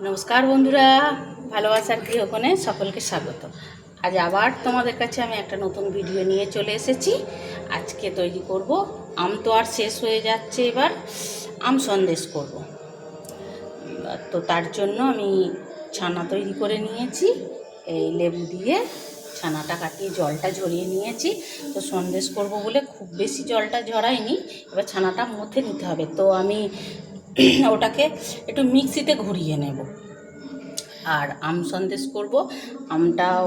নমস্কার বন্ধুরা ভালোবাসার গৃহকোণে সকলকে স্বাগত। আজ আবার তোমাদের কাছে আমি একটা নতুন ভিডিও নিয়ে চলে এসেছি। আজকে তৈরি করব, আম তো আর শেষ হয়ে যাচ্ছে এবার, আম সন্দেশ করব। তো তার জন্য আমি ছানা তৈরি করে নিয়েছি, এই লেবু দিয়ে ছানাটা কাটিয়ে জলটা ঝরিয়ে নিয়েছি। তো সন্দেশ করব বলে খুব বেশি জলটা ঝরাইনি, এবার ছানাটা মধ্যে নিতে হবে। তো আমি ওটাকে একটু মিক্সিতে ঘুরিয়ে নেব। আর আম সন্দেশ করব, আমটাও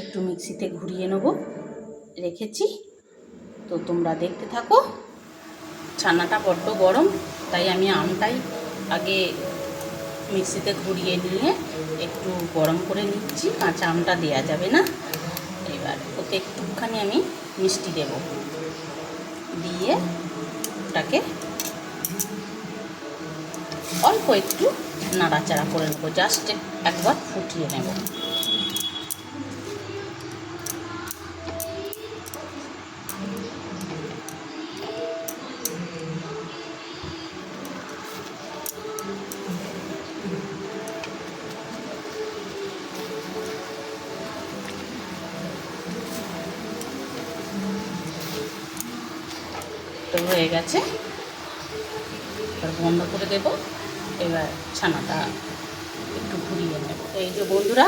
একটু মিক্সিতে ঘুরিয়ে নেব, রেখেছি। তো তোমরা দেখতে থাকো, ছানাটা বড্ড গরম, তাই আমি আমটাই আগে মিক্সিতে ঘুরিয়ে নিয়ে একটু গরম করে নিচ্ছি, কাঁচা আমটা দেওয়া যাবে না। এবার ওতে একটুখানি আমি মিষ্টি দেব। দিয়ে ওটাকে অল্প একটু নাড়াচাড়া করে নেব জাস্ট একবার ফুটিয়ে নেব। তো হয়ে গেছে। বন্ধ করে দেব। এবার ছানাটা একটু ঘুরিয়ে নেব। এই যে বন্ধুরা,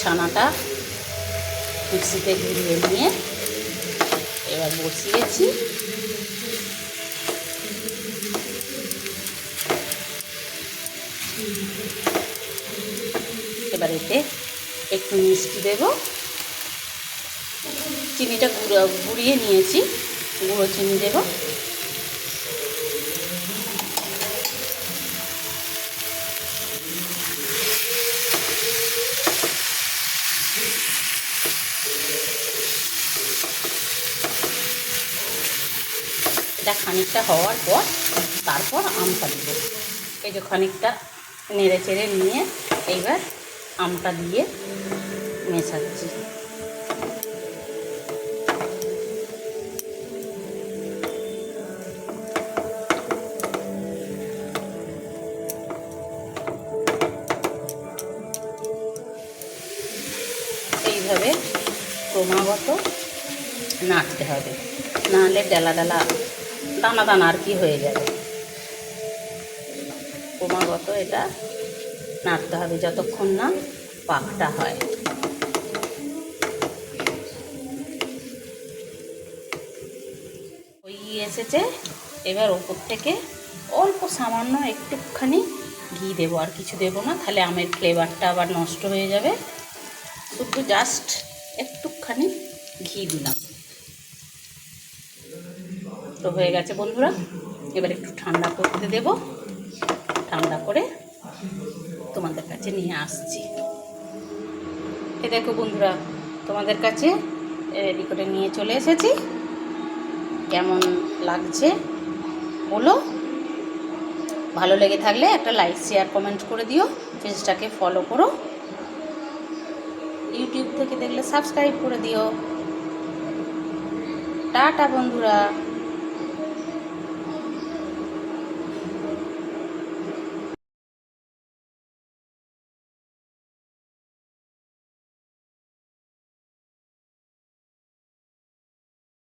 ছানাটা মিক্সিতে ঘুরিয়ে নিয়ে এবার বসিয়েছি। এবার এতে একটু মিষ্টি দেব। চিনিটা গুঁড়ো গুঁড়িয়ে নিয়েছি, গুঁড়ো চিনি দেবো। এটা খানিকটা হওয়ার পর তারপর আমটা দেবো। এই যে খানিকটা নেড়ে চেড়ে নিয়ে এইবার আমটা দিয়ে মেশাচ্ছি। ক্রমাগত নাড়তে হবে। নাহলে ডালা ডালা দানা দানা আর কি হয়ে যাবে? ক্রমাগত এটা নাড়তে হবে যতক্ষণ না পাকটা হয়। ওই এসেছে এবার ওপর থেকে অল্প সামান্য একটুখানি ঘি দেবো, আর কিছু দেবো না, তাহলে আমের ফ্লেভারটা আবার নষ্ট হয়ে যাবে। শুধু জাস্ট একটুখানি ঘি দিলাম। তো হয়ে গেছে বন্ধুরা। এবার একটু ঠান্ডা করতে দেব। ঠান্ডা করে তোমাদের কাছে নিয়ে আসছি। এ দেখো বন্ধুরা, তোমাদের কাছে রেডি করে নিয়ে চলে এসেছি। কেমন লাগছে বলো? ভালো লেগে থাকলে একটা লাইক শেয়ার কমেন্ট করে দিও। পেজটাকে ফলো করো। ইউটিউব থেকে দেখলে সাবস্ক্রাইব করে দিও। টাটা বন্ধুরা।